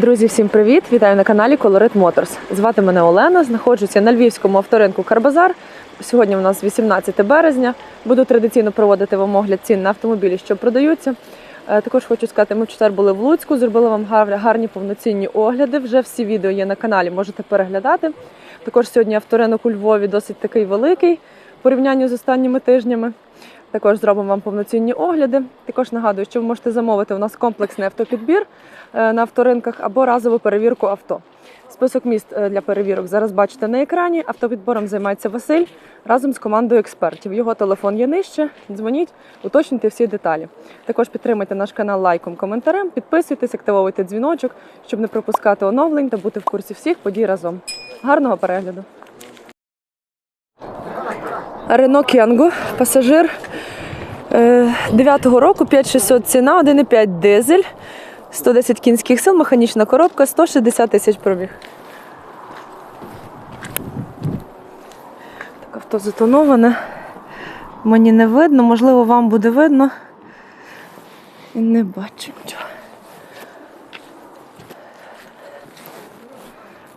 Друзі, всім привіт! Вітаю на каналі Colorit Motors. Звати мене Олена. Знаходжуся на львівському авторинку Карбазар. Сьогодні у нас 18 березня. Буду традиційно проводити вам огляд цін на автомобілі, що продаються. Е, Також хочу сказати, ми в четвер були в Луцьку, зробили вам гарні повноцінні огляди. Вже всі відео є на каналі, можете переглядати. Також сьогодні авторинок у Львові досить такий великий в порівнянні з останніми тижнями. Також зробимо вам повноцінні огляди. Також нагадую, що ви можете замовити у нас комплексний автопідбір е, на авторинках або разову перевірку авто. Список міст е, для перевірок зараз бачите на екрані. Автопідбором займається Василь разом з командою експертів. Його телефон є нижче. Дзвоніть, уточнюйте всі деталі. Також підтримайте наш канал лайком, коментарем, підписуйтесь, активовуйте дзвіночок, щоб не пропускати оновлень та бути в курсі всіх подій разом. Гарного перегляду! Рено Кенго, пасажир 9-го року, 5600 ціна, 1,5 дизель, 110 кінських сил, механічна коробка, 160 тисяч пробіг. Так, авто затоноване. Мені не видно, можливо, вам буде видно. І не бачу нічого.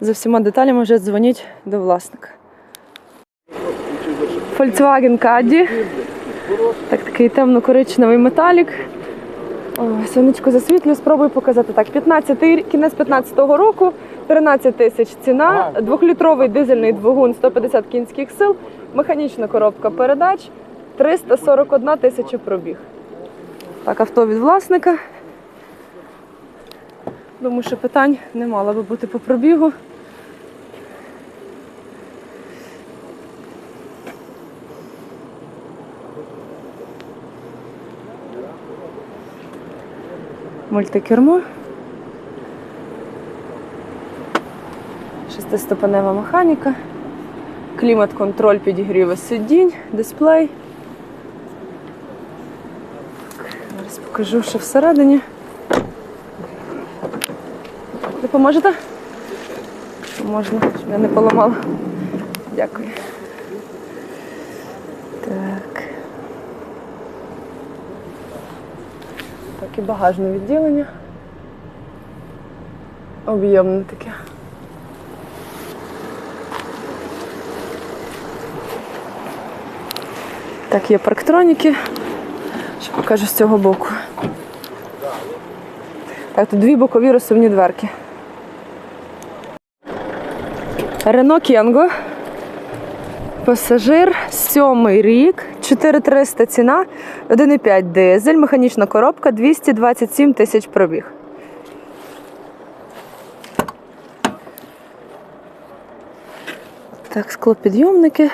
За всіма деталями вже дзвоніть до власника. Volkswagen Caddy. Так, такий темно-коричневий металік. Сонечко засвітлюю, спробую показати так. 15 кінець 15-го року, 13 тисяч ціна, двохлітровий дизельний двигун, 150 кінських сил, механічна коробка передач, 341 тисяча пробіг. Так, авто від власника. Думаю, що питань не мало би бути по пробігу. Мультикермо. Шестиступенева механіка, клімат-контроль підігріву сидінь, дисплей. Зараз покажу, що всередині. Допоможете? Можна, щоб я не поламала. Дякую. Так, і багажне відділення. Об'ємне таке. Так, є парктроніки. Що покажу з цього боку. Так, тут дві бокові розсувні дверки. Рено Кенго. Пасажир, сьомий рік, 4300 ціна, 1,5 дизель, механічна коробка, 227 тисяч пробіг. Так, склопідйомники.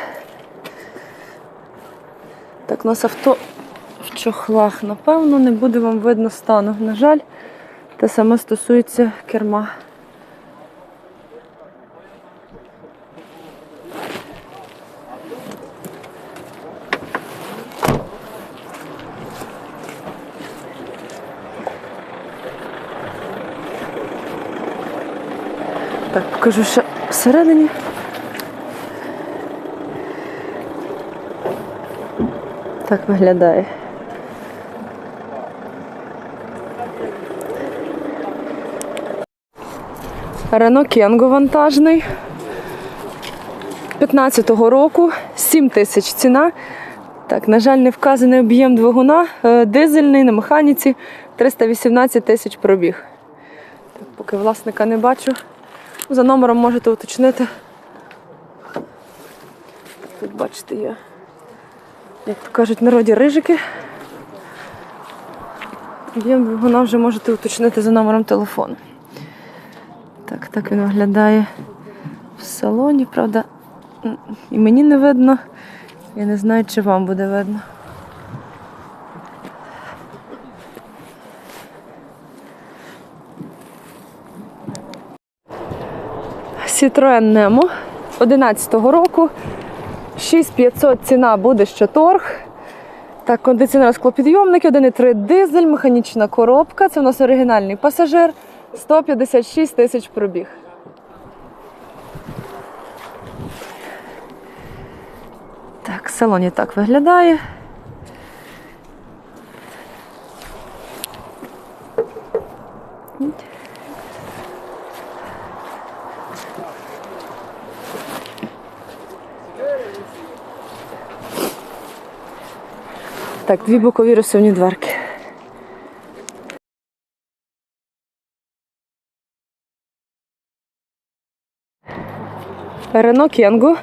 Так, у нас авто в чохлах. Напевно, не буде вам видно стану. На жаль, те саме стосується керма. Так, покажу ще всередині. Так виглядає. Рено Кенго вантажний. 15-го року, 7 тисяч ціна. Так, на жаль, не вказаний об'єм двигуна, е, дизельний на механіці 318 тисяч пробіг. Так, поки власника не бачу. За номером можете уточнити. Тут бачите, є, як то кажуть, народі рижики. Двигуна вже можете уточнити за номером телефону. Так, так він виглядає в салоні, правда, і мені не видно. Я не знаю, чи вам буде видно. Citroen Nemo 11-го року. 6500 ціна буде ще торг. Так, кондиціонер склопідйомники, 1,3 дизель, механічна коробка. Це у нас оригінальний пасажир. 156 тисяч пробіг. Так, в салоні так виглядає. Так, дві бокові розсувні дверки. Рено Кенго.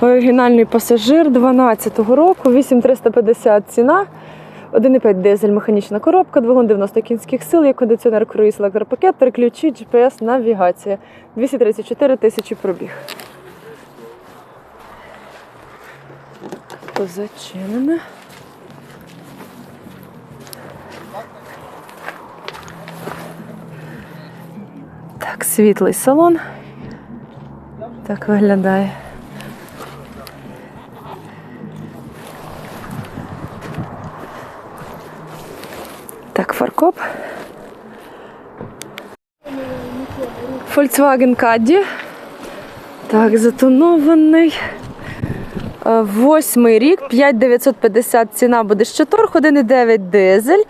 Оригінальний пасажир 12-го року, 8350 ціна. 1,5 дизель, механічна коробка, двигун 90 кінських сил, є кондиціонер, круїз, електропакет, три ключі, GPS, навігація. 234 тисячі пробіг. Позачинене. Так, світлий салон. Так виглядає. Так, фаркоп. Volkswagen Caddy. Так, затонований. Е, Восьмий рік, 5950 ціна буде з чотирх, 1,9 дизель.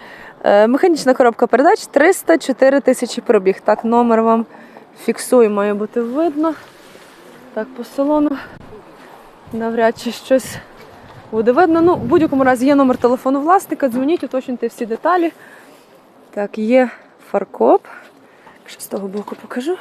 Е, Механічна коробка передач 304 тисячі пробіг. Так, номер вам фіксую, має бути видно. Так, по салону. Навряд чи щось буде видно. Ну, в будь-якому разі є номер телефону власника, дзвоніть, уточнюйте всі деталі. Так, є фаркоп. Якщо з того боку покажу.